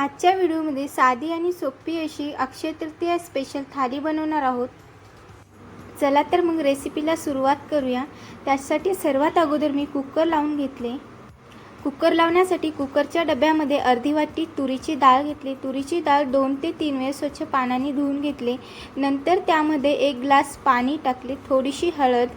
आजच्या व्हिडिओमध्ये साधी आणि सोपी अशी अक्षय तृतीया स्पेशल थाली बनवणार आहोत. चला तर मग रेसिपीला सुरुवात करूया. त्यासाठी सर्वात अगोदर मी कुकर लावून घेतले. कुकर लावण्यासाठी कुकरच्या डब्यामध्ये अर्धी वाटी तुरीची डाळ घेतली. तुरीची डाळ दोन ते तीन वेळ स्वच्छ पाण्याने धुवून घेतले. नंतर त्यामध्ये एक ग्लास पाणी टाकले. थोडीशी हळद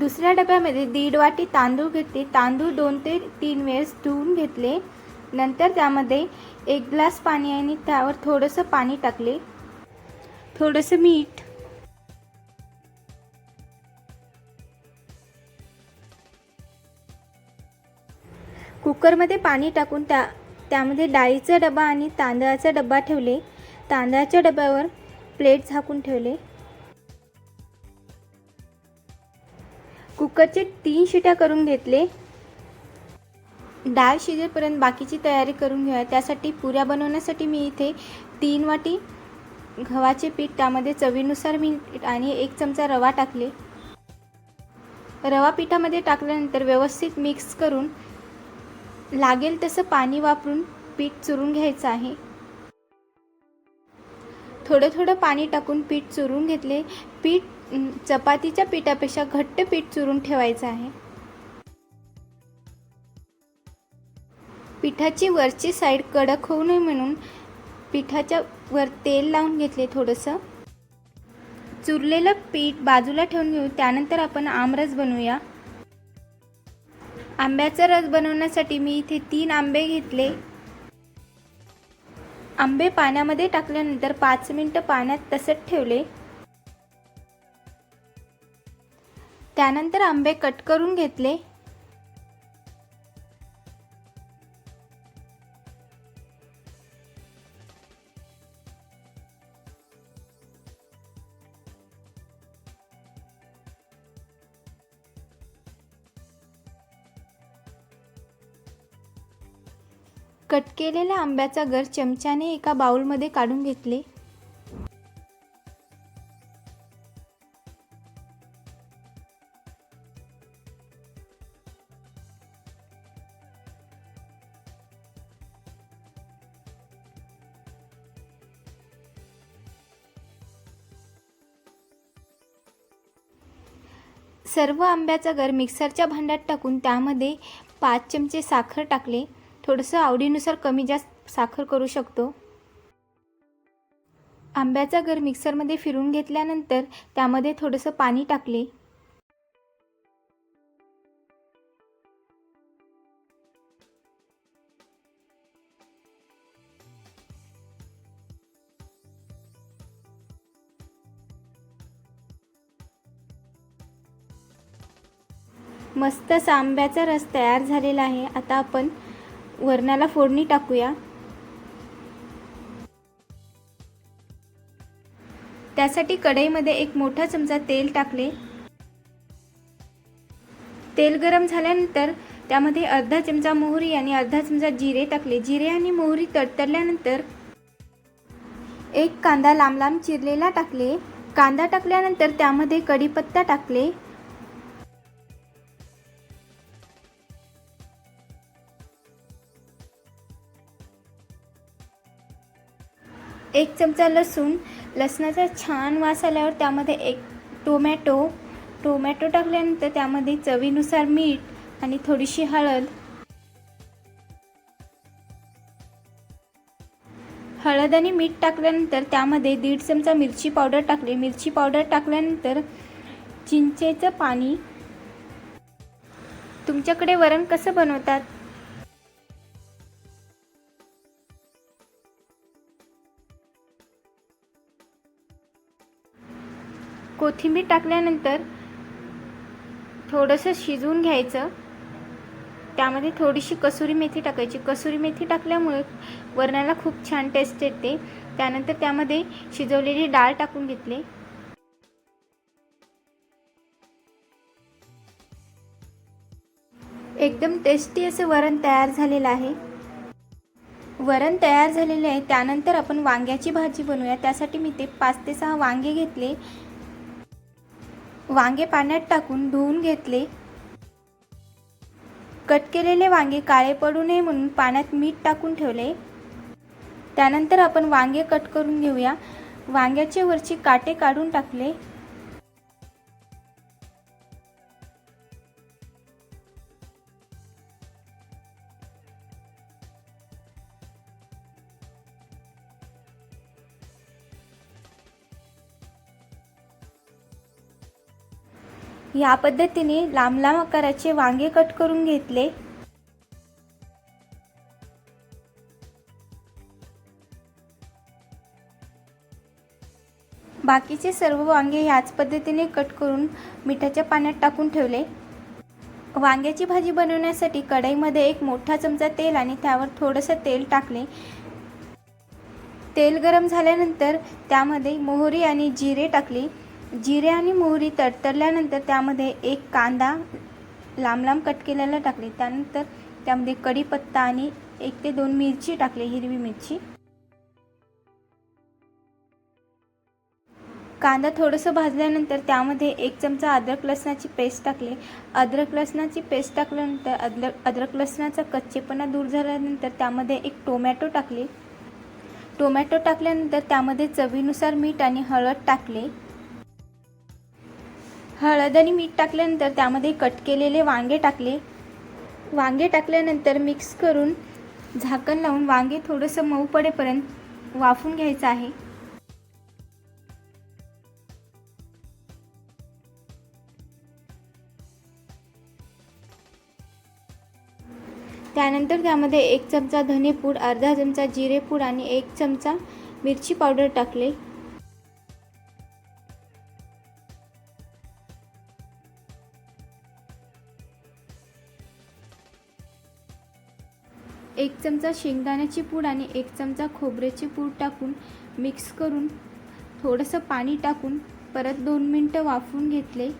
दुसऱ्या डब्यामध्ये दीड वाटी तांदूळ घेतले. तांदूळ दोन ते तीन वेळेस धुवून घेतले. नंतर त्यामध्ये एक ग्लास पाणी आणि त्यावर थोडंसं पाणी टाकले. थोडंसं मीठ. कुकरमध्ये पाणी टाकून त्या त्यामध्ये डाळीचा डबा आणि तांदळाचा डबा ठेवले. तांदळाच्या डब्यावर प्लेट झाकून ठेवले. कुकरचे तीन शिट्या करून घेतले. डाळ शिजेपर्यंत बाकीची तयारी करून घेऊया. त्यासाठी पुऱ्या बनवण्यासाठी मी इथे तीन वाटी गव्हाचे पीठ त्यामध्ये चवीनुसार मी आणि एक चमचा रवा टाकले. रवा पिठामध्ये टाकल्यानंतर व्यवस्थित मिक्स करून लागेल तसं पाणी वापरून पीठ चुरून घ्यायचं आहे. थोडं थोडं पाणी टाकून पीठ चुरून घेतले. पीठ चपातीच्या पिठापेक्षा घट्ट पीठ चुरून ठेवायचं आहे. पिठाची वरची साईड कडक होऊ नये म्हणून पिठाच्या वर तेल लावून घेतले थोडंसं. चुरलेलं पीठ बाजूला ठेवून घेऊ त्यानंतर आपण आमरस बनवूया. आंब्याचा रस बनवण्यासाठी मी इथे तीन आंबे घेतले. आंबे पाण्यामध्ये टाकल्यानंतर पाच मिनटं पाण्यात तसंच ठेवले. त्यानंतर आंबे कट करून घेतले. कट केलेल्या आंब्याचा गर चमच्याने एका बाउलमध्ये काढून घेतले. सर्व आंब्याचा गर मिक्सरच्या भांड्यात टाकून त्यामध्ये पाच चमचे साखर टाकले. थोडंसं आवडीनुसार कमी जास्त साखर करू शकतो. आंब्याचा गर मिक्सरमध्ये फिरून घेतल्यानंतर त्यामध्ये थोडंसं पाणी टाकले. मस्त सांब्याचा आंब्याचा रस तयार झालेला आहे. आता आपण वरणाला फोडणी टाकूया. त्यासाठी कढईमध्ये एक मोठा चमचा तेल टाकले. तेल गरम झाल्यानंतर त्यामध्ये अर्धा चमचा मोहरी आणि अर्धा चमचा जिरे टाकले. जिरे आणि मोहरी तडतडल्यानंतर एक कांदा लांब लांब चिरलेला टाकले. कांदा टाकल्यानंतर त्यामध्ये कढीपत्ता टाकले. एक चमचा लसूण. लसणाचा छान वास आल्यावर त्यामध्ये एक टोमॅटो. टोमॅटो टाकल्यानंतर त्यामध्ये चवीनुसार मीठ आणि थोडीशी हळद. हळद आणि मीठ टाकल्यानंतर त्यामध्ये दीड चमचा मिरची पावडर टाकली. मिरची पावडर टाकल्यानंतर चिंचेचं पाणी. तुमच्याकडे वरण कसं बनवतात? कोथिंबीर टाकल्यानंतर थोडंसं शिजवून घ्यायचं. त्यामध्ये थोडीशी कसुरी मेथी टाकायची. कसुरी मेथी टाकल्यामुळे वरणाला खूप छान टेस्ट येते. त्यानंतर त्यामध्ये शिजवलेली डाळ टाकून घेतली. एकदम टेस्टी असं वरण तयार झालेलं आहे. वरण तयार झालेले आहे. त्यानंतर आपण वांग्याची भाजी बनवूया. त्यासाठी मी ते पाच ते सहा वांगे घेतले. वांगे पाण्यात टाकून धुवून घेतले. कट केलेले वांगे काळे पडू नये म्हणून पाण्यात मीठ टाकून ठेवले. त्यानंतर आपण वांगे कट करून घेऊया. वांग्याचे वरची काटे काढून टाकले. ह्या पद्धतीने लांब लांब आकाराचे वांगे कट करून घेतले. बाकीचे सर्व वांगे ह्याच पद्धतीने कट करून मिठाच्या पाण्यात टाकून ठेवले. वांग्याची भाजी बनवण्यासाठी कढईमध्ये एक मोठा चमचा तेल आणि त्यावर थोडंसं तेल टाकले. तेल गरम झाल्यानंतर त्यामध्ये मोहरी आणि जिरे टाकली. जिरे आणि मोहरी तडतडल्यानंतर त्यामध्ये एक कांदा लांब लांब कट केलेला टाकले. त्यानंतर त्यामध्ये कढीपत्ता आणि एक ते दोन मिरची टाकली हिरवी मिरची. कांदा थोडंसं भाजल्यानंतर त्यामध्ये एक चमचा अद्रक लसणाची पेस्ट टाकली. अद्रक लसणाची पेस्ट टाकल्यानंतर अद्रक अद्रक लसणाचा कच्चेपणा दूर झाल्यानंतर त्यामध्ये एक टोमॅटो टाकले. टोमॅटो टाकल्यानंतर त्यामध्ये चवीनुसार मीठ आणि हळद टाकले. हळद आणि मीठ टाकल्यानंतर त्यामध्ये कट केलेले वांगे टाकले. वांगे टाकल्यानंतर मिक्स करून झाकण लावून वांगे थोडंसं मऊ पडेपर्यंत वाफून घ्यायचं आहे. त्यानंतर त्यामध्ये एक चमचा धनेपूड अर्धा चमचा जिरेपूड आणि एक चमचा मिरची पावडर टाकले. एक चमचा शेंगदाण्याची पूड आणि एक चमचा खोबऱ्याची पूड टाकून मिक्स करून थोडंसं पाणी टाकून परत दोन मिनटं वाफवून घेतले.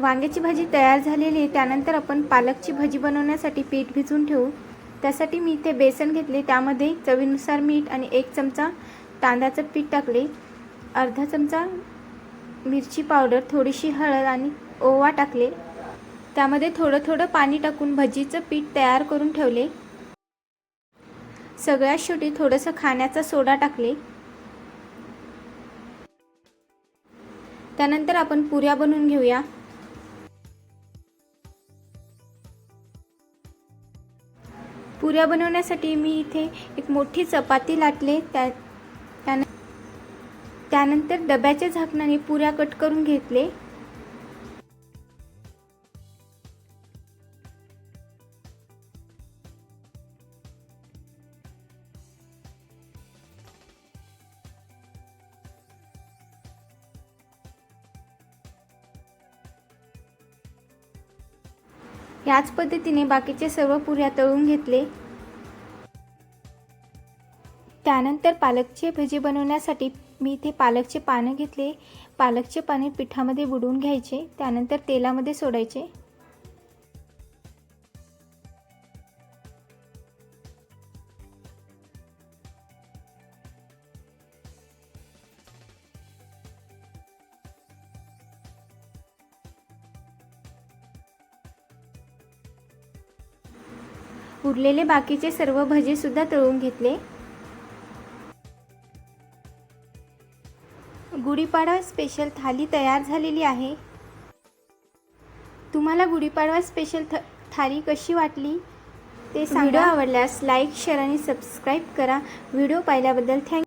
वांग्याची भाजी तयार झालेली आहे. त्यानंतर आपण पालकची भाजी बनवण्यासाठी पीठ भिजवून ठेवू. त्यासाठी मी इथे बेसन घेतले. त्यामध्ये चवीनुसार मीठ आणि एक चमचा तांदळाचं पीठ टाकले. अर्धा चमचा मिरची पावडर थोडीशी हळद आणि ओवा टाकले. त्यामध्ये थोडं थोडं पाणी टाकून भजीचं पीठ तयार करून ठेवले. सगळ्यात शेवटी थोडंसं खाण्याचा सोडा टाकले. त्यानंतर आपण पुऱ्या बनवून घेऊया. पुऱ्या बनवण्यासाठी मी इथे एक मोठी चपाती लाटले. त्या त्यान त्यानंतर डब्याच्या झाकणाने पुऱ्या कट करून घेतले. याच पद्धतीने बाकीचे सर्व पुऱ्या तळून घेतले. त्यानंतर पालकचे भजे बनवण्यासाठी मी इथे पालकचे पानं घेतले. पालकचे पाने पिठामध्ये बुडवून घ्यायचे. त्यानंतर तेलामध्ये सोडायचे. उरलेले बाकीचे सर्व भजे सुद्धा तळून घेतले. गुढीपाडवा स्पेशल थाली तयार झालेली आहे. तुम्हाला गुढीपाडवा स्पेशल थ थाली कशी वाटली? ते सांगा. आवडल्यास लाईक शेअर आणि सबस्क्राईब करा. व्हिडिओ पाहिल्याबद्दल थँक